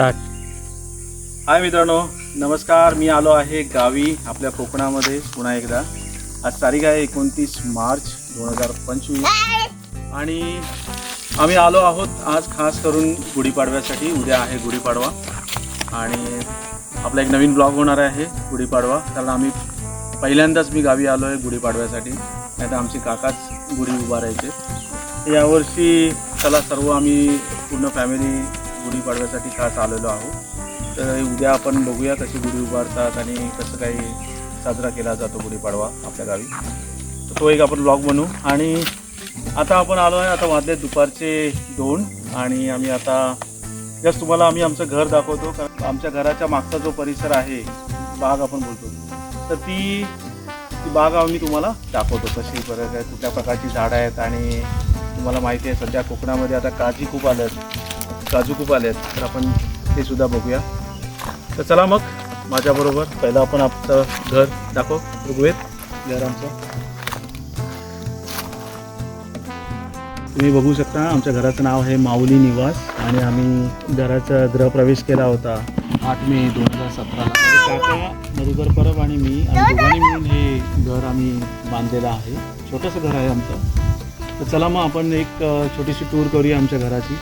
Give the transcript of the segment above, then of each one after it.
हाय मित्रांनो नमस्कार. मी आलो आहे गावी आपल्या कोकणामध्ये पुन्हा एकदा. आज तारीख आहे एकोणतीस मार्च दोन हजार पंचवीस. आणि आम्ही आलो आहोत आज खास करून गुढीपाडव्यासाठी. उद्या आहे गुढीपाडवा. आणि आपला एक नवीन ब्लॉग होणार आहे गुढीपाडवा. कारण आम्ही पहिल्यांदाच मी गावी आलो आहे गुढीपाडव्यासाठी. नाही तर आमचे काकाच गुढी उभारायचे. यावर्षी चला सर्व आम्ही पूर्ण फॅमिली गुढीपाडव्यासाठी खास आलेलो आहोत. तर उद्या आपण बघूया कशी गुढी उभारतात आणि कसं काही साजरा केला जातो गुढीपाडवा आपल्या गावी. तर तो एक आपण ब्लॉग बनवू. आणि आता आपण आलो आहे आता वाजले दुपारचे दोन आणि आम्ही आता जस्ट तुम्हाला आम्ही आमचं घर दाखवतो. कारण आमच्या घराच्या मागचा जो परिसर आहे बाग आपण बोलतो. तर ती ती बाग आम्ही तुम्हाला दाखवतो कशी परत आहे कुठल्या प्रकारची झाडं आहेत आणि तुम्हाला माहिती आहे सध्या कोकणामध्ये आता काजी खूप आलं काजू खूप आले आहेत तर आपण ते सुद्धा बघूया. तर चला मग माझ्याबरोबर पहिलं आपण आपलं घर दाखव बघूयात. घर आमचं तुम्ही बघू शकता आमच्या घराचं नाव आहे माऊली निवास आणि आम्ही घराचा गृहप्रवेश केला होता आठ मे दोन हजार सतराला. काका मधुकर परब आणि मी आम्ही दोघांनी मिळून हे घर आम्ही बांधलेलं आहे. छोटंसं घर आहे आमचं. तर चला मग आपण एक छोटीशी टूर करूया आमच्या घराची.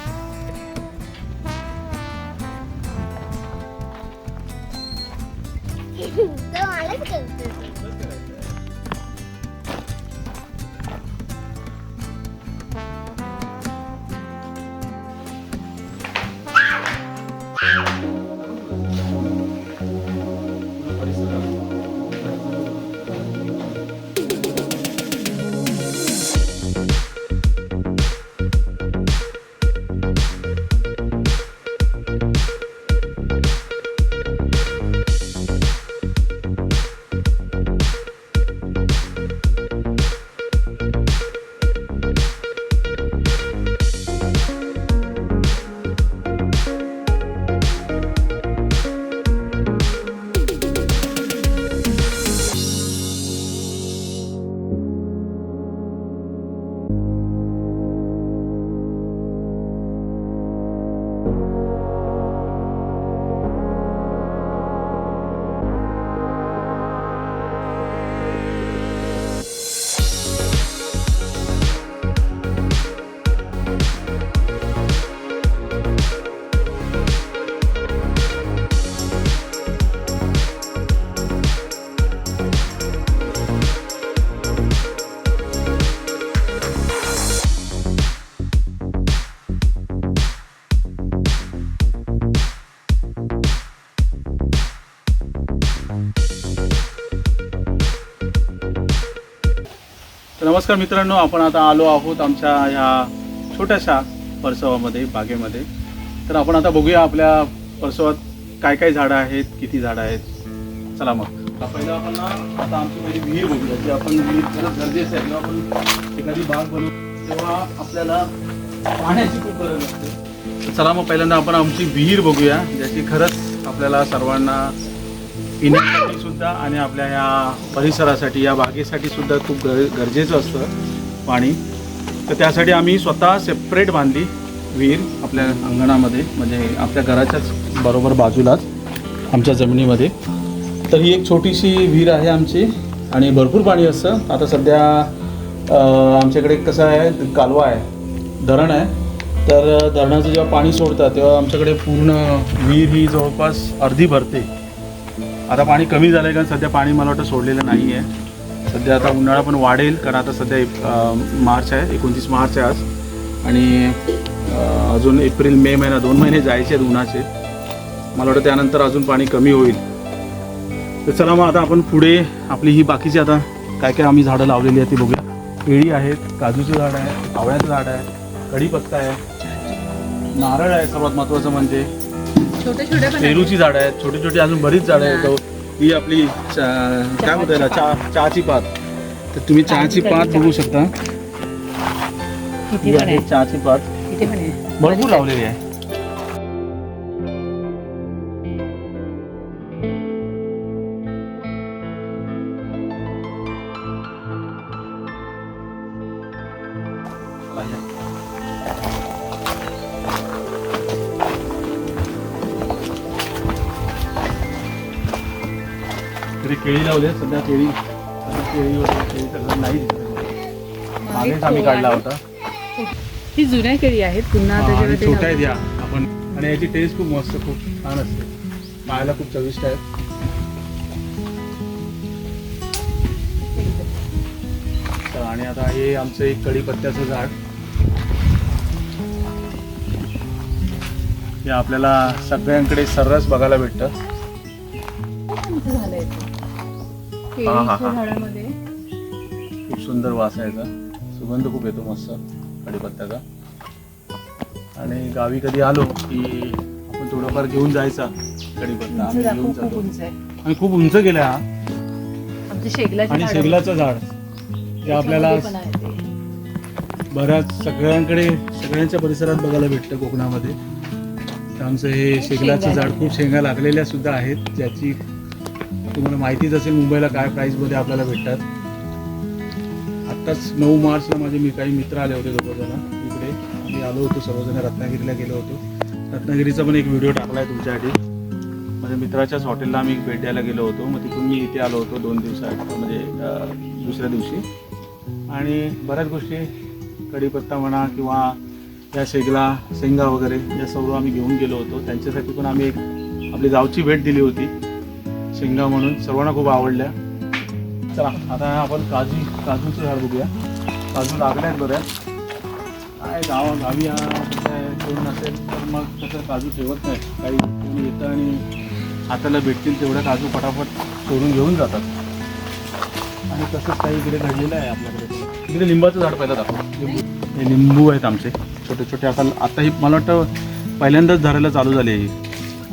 नमस्कार मित्रांनो आपण आता आलो आहोत आमच्या ह्या छोट्याशा परसवामध्ये बागेमध्ये. तर आपण आता बघूया आपल्या परसवात काय काय झाडं आहेत किती झाडं आहेत. चला मग. पहिला आपण आता आमची पहिली विहीर बघूया जी आपण विहीर खरंच गरजेचं आहे. जेव्हा आपण एखादी बाग बनवू तेव्हा आपल्याला पाण्याची खूप गरज असते. चला मग पहिल्यांदा आपण आमची विहीर बघूया ज्याची खरंच आपल्याला सर्वांना पिण्यासाठी सुद्धा आणि आपल्या या परिसरासाठी या बागेसाठी सुद्धा खूप गर गरजेचं असतं पाणी. तर त्यासाठी आम्ही स्वतः सेपरेट बांधली विहीर आपल्या अंगणामध्ये म्हणजे आपल्या घराच्याच बरोबर बाजूलाच आमच्या जमिनीमध्ये. तर ही एक छोटीशी विहीर आहे आमची आणि भरपूर पाणी असतं. आता सध्या आमच्याकडे कसं आहे कालवा आहे धरण आहे. तर धरणाचं जेव्हा पाणी सोडतात तेव्हा आमच्याकडे पूर्ण विहीर ही जवळपास अर्धी भरते. आता पाणी कमी झालं आहे कारण सध्या पाणी मला वाटतं सोडलेलं नाही आहे सध्या आता उन्हाळा पण वाढेल कारण आता सध्या एक मार्च आहे एकोणतीस मार्च आहे आज. आणि अजून एप्रिल मे महिना दोन महिने जायचे आहेत उन्हाचे. मला वाटतं त्यानंतर अजून पाणी कमी होईल. तर चला मग आता आपण पुढे आपली ही बाकीची आता काय काय आम्ही झाडं लावलेली आहेत ती बघूया. केळी आहेत काजूचं झाड आहे आवळ्याचं झाड आहे कढीपत्ता आहे. नारळ आहे सर्वात महत्त्वाचं म्हणजे. छोटे छोटे पण पेरूची झाडं आहेत छोटी छोटी अजून बरीच झाडं आहेत. तो- ही आपली काय म्हणता याला? चहा चहाची पात. तर तुम्ही चहाची पात बघू शकता. किती ही आहे चहाची पात. भरपूर लावलेली आहे. इकडे केळी लावले सध्या केळी सध्या केळी केळी सगळं नाही दिसत. मागेच आम्ही काढला होता. ही. जुन्या केळी आहेत पुन्हा हा, आणि छोट्या आहेत लावतात. या. आपण आणि याची टेस्ट खूप मस्त खूप छान असते. खायला खूप चविष्ट आहे तर आणि आता हे आमचं एक कढीपत्त्याचं झाड. हे आपल्याला सगळ्यांकडे सर्रास बघायला भेटतं. केळीच्या हा. झाडामध्ये. खूप सुंदर वास आहे याचा सुगंध खूप येतो मस्त कढीपत्त्याचा आणि गावी कधी आलो की आपण थोडंफार घेऊन जायचा आम्ही दाखव, घेऊन खूप जातो. उंच आहे. आणि खूप उंच गेला हा आमच्या आणि शेगलाचं झाड. ते आपल्याला त्याच्यामध्ये पण आहे ते. बऱ्याच सगळ्यांकडे सगळ्यांच्या परिसरात बघायला भेटतं कोकणामध्ये. तर आमचं हे शेगलाचं शेंगा झाड खूप शेंगा लागलेल्या सुद्धा आहेत ज्याची तुम्हाला माहितीच असेल मुंबईला काय प्राईजमध्ये आपल्याला भेटतात. आत्ताच नऊ मार्चला माझे मी काही मित्र आले होते दोघंजण इकडे. आम्ही आलो होतो सर्वजण रत्नागिरीला गेलो होतो. रत्नागिरीचा पण एक व्हिडिओ टाकला आहे तुमच्यासाठी. माझ्या मित्राच्याच हॉटेलला आम्ही भेट द्यायला गेलो होतो. मग तिथून मी इथे आलो होतो दोन दिवसात म्हणजे दुसऱ्या दिवशी. आणि बऱ्याच गोष्टी कढीपत्ता म्हणा किंवा या शेगला शेंगा वगैरे या सर्व आम्ही घेऊन गेलो होतो. त्यांच्यासाठी पण आम्ही एक आपली गावची भेट दिली होती. शेंगा म्हणून सर्वांना खूप आवडल्या. चला आता आपण काजू काजूचं झाड बघूया. काजू लागल्यात आहेत बऱ्याच. काय गावा गावी हा कोण नसेल तर मग तसं काजू ठेवत नाही. काही कोणी येतं आणि हाताला भेटतील तेवढ्या काजू फटाफट तोडून घेऊन जातात. आणि तसंच काही इकडे घडलेलं आहे आपल्याकडे. इकडे लिंबाचं झाड पहिलं दाखव. लिंबू हे लिंबू आहेत आमचे छोटे छोटे आता आताही मला वाटतं पहिल्यांदाच झाडायला चालू झाले आहे ही.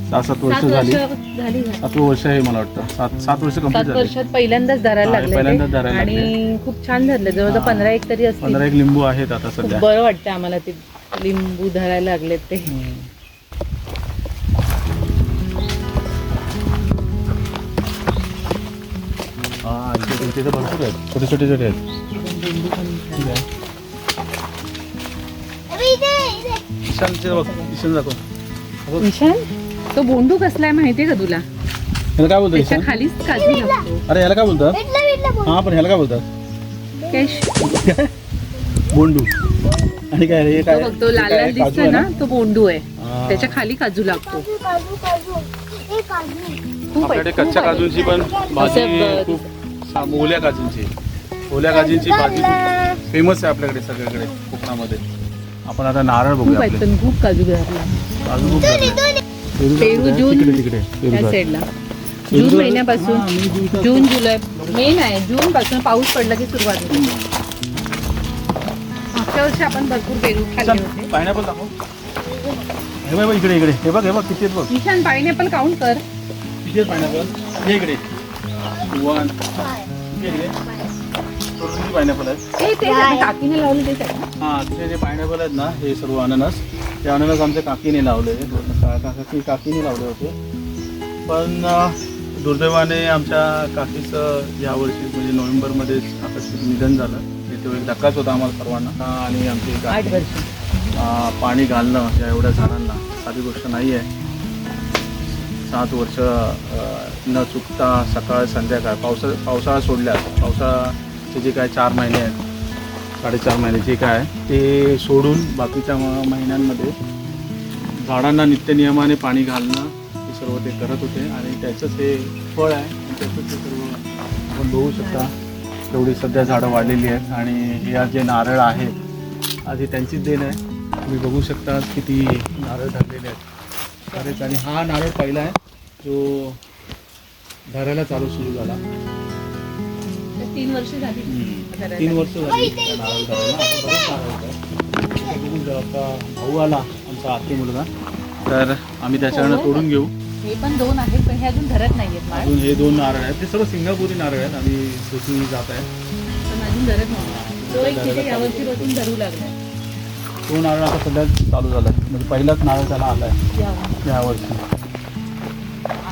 सहा सात वर्ष सात झाली. वर्ष झाली. सातवं वर्ष आहे मला वाटतं. सात सात वर्ष कंप्लीट सात झाली. वर्षात पहिल्यांदाच धरायला हा, लागले पहिल्यांदाच ते. धरायला आणि खूप छान धरलं. जवळजवळ हा. पंधरा एक तरी असतील. पंधरा एक लिंबू आहेत आता खूप सध्या. बरं वाटतं आम्हाला ते लिंबू धरायला लागलेत ते. हम्म. हा इथे इथे तर भरपूर आहेत. छोटे छोटे छोटे आहेत. लिंबू पण ठीक आहे. अबे इथे इथे. ईशानचे बघ ईशान दाखव. ईशान? तो बोंडू कसला आहे माहितीये का तुला? ह्याला काय बोलतात त्याच्या ईशान? खालीच काजू लागतो अरे ह्याला काय बोलतात भेटलं भेटलं बोल. हा पण ह्याला काय बोलतात कॅश. बोंडू. आणि काय रे हे तो काय? बघ तो हे लाल काय? लाल काजू दिसतोय आहे ना? तो बोंडू आहे. हा. त्याच्याखाली काजू लागतो. काजू काजू काजू. हे काजू. खूप आपल्याकडे खूप कच्च्या आहे. काजूंची पण भाजी असं ब- खूप ओल्या काजूंची. ओल्या काजूंची भाजी फेमस आहे आपल्याकडे सगळीकडे कोकणामध्ये. आपण आता नारळ खूप बघूया आहेत आपले. पण खूप काजू धरला काजू खूप पेरू जून तिकडे तिकडे पेरू त्या झाड. साईडला पेरू जून झाड- महिन्यापासून हा, जून. जुलै मे नाही जून पासून पाऊस पडला की सुरुवात होते. मागच्या वर्षी आपण भरपूर पेरू खाल्ले होते. पायनॅपल दाखव हे. बघ इकडे इकडे. हे बघ हे बघ किती आहेत बघ. निशान पायनॅपल काउंट कर. किती आहेत पायनॅपल हे इकडे. वन. इकडे. पायनॅपल आहेत. ते ते आहे, काकीने लावलं आहे ना? हा तिथे जे पायनॅपल आहेत ना हे सर्व अननस. ते अननस आमच्या काकीने लावले. काकी काकीने लावले होते. पण दुर्दैवाने आमच्या काकीचं यावर्षी म्हणजे नोव्हेंबरमध्येच आकस्मिक निधन झालं. हे तो एक धक्काच होता आम्हाला सर्वांना. आणि आमची काकी पाणी घालणं या एवढ्या झाडांना साधी गोष्ट नाही आहे. सात वर्ष न चुकता सकाळ संध्याकाळ पावसा पावसाळा सोडल्यास पावसाळ्याचे जे काय चार महिने आहेत साडेचार महिन्याची काय आहे, ते सोडून बाकीच्या म- महिन्यांमध्ये झाडांना नित्यनियमाने पाणी घालणं हे सर्व ते करत होते आणि त्याचंच हे फळ आहे त्याचंच हे सर्व आपण बघू शकता. तेवढी सध्या झाडं वाढलेली आहेत आणि या जे नारळ आहेत आधी त्यांचीच देण आहे. तुम्ही बघू शकता किती नारळ धरलेले आहेत. बरेच आणि हा नारळ पहिला आहे जो धरायला चालू सुरू झाला. तीन वर्ष झाली. तीन वर्ष झाली. भाऊ आला आमचा आत्ते मुलगा. तर आम्ही त्याच्याकडनं तोडून घेऊ. हे पण दोन आहेत पण हे अजून धरत नाहीयेत माळ. अजून हे दोन नारळ आहेत. ते सर्व सिंगापुरी नारळ आहेत. आम्ही शेती जात आहे. पण अजून धरत नाही. तो एक तिथे यावर्षी पासून धरू लागलाय तो नारळ आता सध्या चालू झाला आहे म्हणजे पहिलाच नारळ त्याला आला आहे यावर्षी.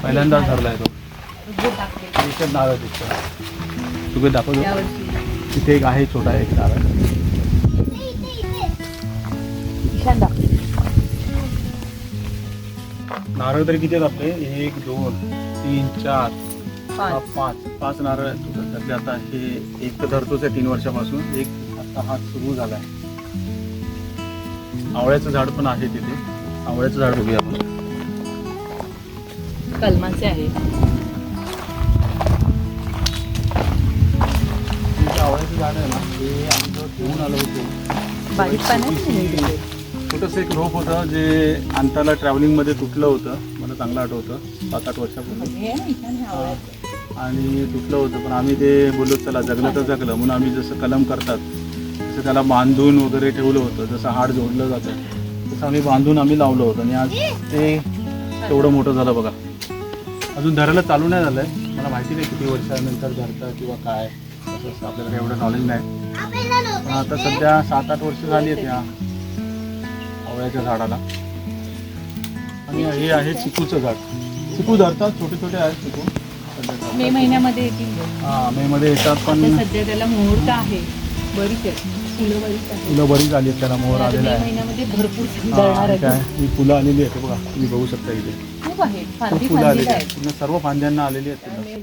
पहिल्यांदाच धरला आहे तो. नारळ दिसतं तुझे दाखवतो. तिथे एक आहे छोटा एक नारळ. नारळ तरी किती आपले? एक दोन तीन चार. पाच. पाच. नारळ त्यातले आता हे एक तर धरतोच आहे तीन वर्षापासून. एक आता हा सुरू झाला आहे आवळ्याचं झाड पण आहे तिथे. आवळ्याचं झाड बघूया आपण. कलमाचे आहे. झाड आहे ना ते जेव्हा घेऊन आलो होतो. बारीक छोटंसं एक रोप होतं जे अंताला ट्रॅव्हलिंगमध्ये तुटलं होतं. मला चांगलं आठवतं सात आठ वर्षापूर्वी. आणि तुटलं होतं पण आम्ही ते बोललो चला जगलं तर जगलं. म्हणून आम्ही जसं कलम करतात तसं त्याला बांधून वगैरे ठेवलं होतं जसं हाड जोडलं जातं तसं आम्ही बांधून आम्ही लावलं होतं. आणि आज ते तेवढं मोठं झालं बघा. अजून धरायला चालू नाही झालं आहे मला माहिती नाही किती वर्षानंतर धरतं किंवा काय. काही एवढं नॉलेज नाही. पण आता सध्या सात आठ वर्ष झाली आहेत या आवळ्याच्या झाडाला. आणि हे आहे चिकूचं झाड. चिकू धरतात छोटे छोटे आहेत चिकू. सध्या मे महिन्यामध्ये येतील. हा मे मध्ये येतात पण आता सध्या त्याला मुहूर्त आहे. बरीच आहे. फुलं बरीच आहे फुलं आली आहेत त्याला मोहर आता आलेला मे आहे. महिन्यामध्ये भरपूर हा, जळणार आणि आहे काय ही फुलं आलेली आहेत हे बघा तुम्ही बघू शकता इथे. खूप आहे. खूप फांदी फुलं आलेली आहे आहेत. पूर्ण सर्व फांद्यांना आलेली आहेत फुलं.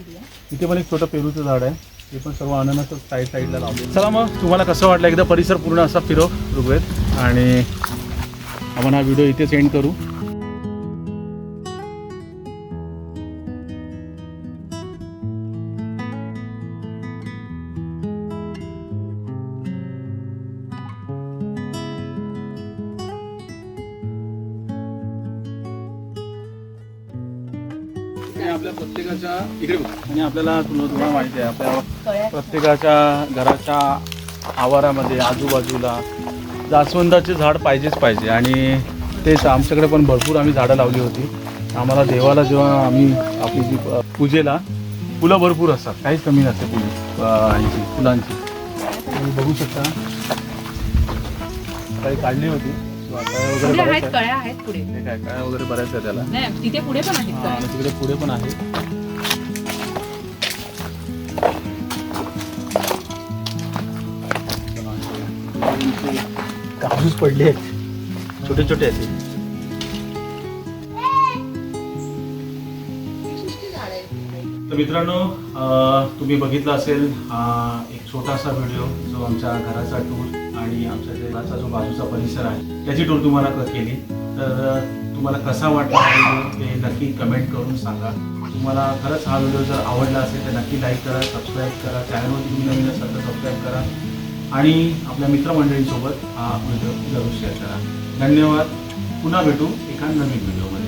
इथे पण एक छोटं पेरूचं झाड आहे. ते पण सर्व अननस साईड साईडला लावले चला मग तुम्हाला कसं वाटलं एकदा परिसर पूर्ण असा फिरो ऋग्वेद? आणि आपण हा व्हिडिओ इथेच एंड करू. प्रत्येकाच्या इकडे आणि आपल्याला तुला तुम्हाला माहिती आहे आपल्या प्रत्येकाच्या घराच्या आवारामध्ये आजूबाजूला जास्वंदाचे झाड पाहिजेच पाहिजे. आणि तेच आमच्याकडे पण भरपूर आम्ही झाडं लावली होती. आम्हाला देवाला जेव्हा आम्ही आपली जी पूजेला फुलं भरपूर असतात. काहीच कमी नसते फुले अ, फुलांची. तुम्ही बघू शकता. काही काढली होती. आहेत आहे. कळ्या आहेत पुढे हे काय काय वगैरे बऱ्याच आहे त्याला नाही तिथे पुढे पण आहेत कळ्या आणि तिकडे पुढे पण आहे काजूच पडले आहेत छोटे छोटे आहेत. तर मित्रांनो तुम्ही बघितलं असेल एक छोटासा व्हिडिओ जो आमच्या घराचा टूर आणि आमच्या जे घराचा जो बाजूचा परिसर आहे त्याची टूर तुम्हाला केली. तर तुम्हाला कसा वाटला ते नक्की कमेंट करून सांगा. तुम्हाला खरंच हा व्हिडिओ जर आवडला असेल तर नक्की लाईक करा सबस्क्राईब करा. चॅनलवर तुम्ही नवीन असाल तर सबस्क्राईब करा. आणि आपल्या मित्रमंडळींसोबत हा व्हिडिओ जरूर शेअर करा. धन्यवाद. पुन्हा भेटू एका नवीन व्हिडिओमध्ये